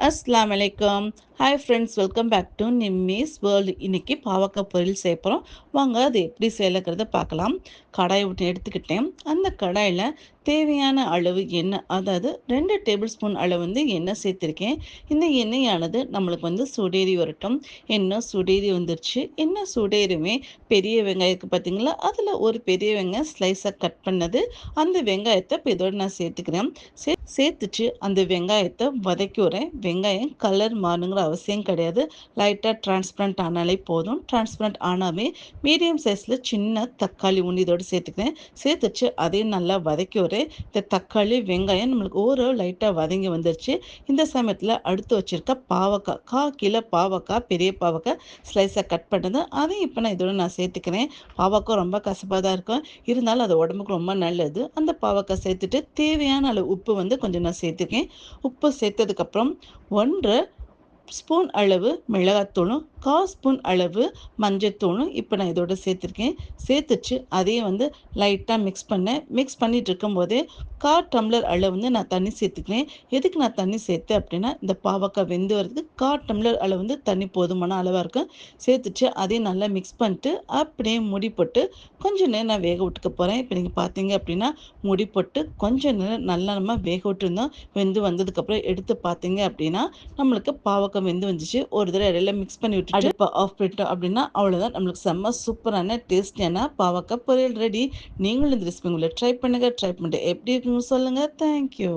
அஸ்லாம் வலைக்கம் Hi friends welcome back to Nimmi's world இன்றைக்கி பாவக்காய் பொரியல் செய்ய போகிறோம் வாங்க அது எப்படி செய்யலைங்கிறத பார்க்கலாம். கடாயை விட்டு எடுத்துக்கிட்டேன். அந்த கடாயில் தேவையான அளவு எண்ணெய் அதாவது ரெண்டு டேபிள் ஸ்பூன் அளவு வந்து எண்ணெய் சேர்த்துருக்கேன். இந்த எண்ணெயானது நம்மளுக்கு வந்து சுடேறி வரட்டும். எண்ணெய் சுடேறி வந்துருச்சு. எண்ணெய் சுடேறுமே பெரிய வெங்காயத்துக்கு பார்த்தீங்களா அதில் ஒரு பெரிய வெங்காயம் ஸ்லைஸாக கட் பண்ணது. அந்த வெங்காயத்தை இப்போ இதோடு நான் சேர்த்துக்கிறேன். சே சேர்த்துச்சு அந்த வெங்காயத்தை வதக்கி வரேன் வெங்காயம் கலர் மாறுங்கிற அவசியம் கிடையாது. லைட்டாக டிரான்ஸ்பரண்ட் ஆனாலே போதும். டிரான்ஸ்பரண்ட் ஆனாமே மீடியம் சைஸில் சின்ன தக்காளி ஒன்று இதோடு சேர்த்துக்கிறேன். சேர்த்துச்சு. அதையும் நல்லா வதக்கி ஒரு இந்த தக்காளி வெங்காயம் நம்மளுக்கு ஓரளவு லைட்டாக வதங்கி வந்துருச்சு. இந்த சமயத்தில் அடுத்து வச்சுருக்க பாவக்காய் கா கிலோ பாவக்காய் பெரிய பாவக்காய் ஸ்லைஸாக கட் பண்ணது அதையும் இப்போ நான் இதோட நான் சேர்த்துக்கிறேன். பாவக்காய் ரொம்ப கசப்பாக தான் இருக்கும். இருந்தாலும் அது உடம்புக்கு ரொம்ப நல்லது. அந்த பாவக்காய் சேர்த்துட்டு தேவையான அளவு உப்பு வந்து கொஞ்சம் நான் சேர்த்துக்கேன். உப்பு சேர்த்ததுக்கப்புறம் ஒன்று ஸ்பூன் அளவு மிளகாத்தூளும் கால் ஸ்பூன் அளவு மஞ்சத்தூளும் இப்போ நான் இதோட சேர்த்துருக்கேன். சேர்த்துச்சு. அதையும் வந்து லைட்டாக மிக்ஸ் பண்ணேன். மிக்ஸ் பண்ணிட்டு இருக்கும்போதே கால் டம்ளர் அளவு வந்து நான் தண்ணி சேர்த்துக்கிறேன். எதுக்கு நான் தண்ணி சேர்த்தேன் அப்படின்னா இந்த பாவக்காய் வெந்து வரதுக்கு கால் டம்ளர் அளவு வந்து தண்ணி போதுமான அளவாக இருக்கும். சேர்த்துச்சு. அதையும் நல்லா மிக்ஸ் பண்ணிட்டு அப்படியே முடி போட்டு கொஞ்சம் நேரம் நான் வேக விட்டுக்க போகிறேன் இப்போ நீங்கள் பார்த்தீங்க அப்படின்னா முடி போட்டு கொஞ்சம் நேரம் நல்லா நம்ம வேக விட்டுருந்தோம். வெந்து வந்ததுக்கப்புறம் எடுத்து பார்த்தீங்க அப்படின்னா நம்மளுக்கு பாவக்காய் வெந்து வந்துச்சு. ஒரு தடவை இடையில மிக்ஸ் பண்ணி விட்டு அடுப்பை ஆஃப் பண்ணிட்டோம் அப்படின்னா அவ்வளோதான் நம்மளுக்கு செம்ம சூப்பரான டேஸ்டியான பாவக்காய் பொரியல் ரெடி நீங்களும் இந்த ரெசிபி உங்களை ட்ரை பண்ணுங்கள் ட்ரை பண்ணிட்டு எப்படி இருக்குன்னு சொல்லுங்கள் தேங்க்யூ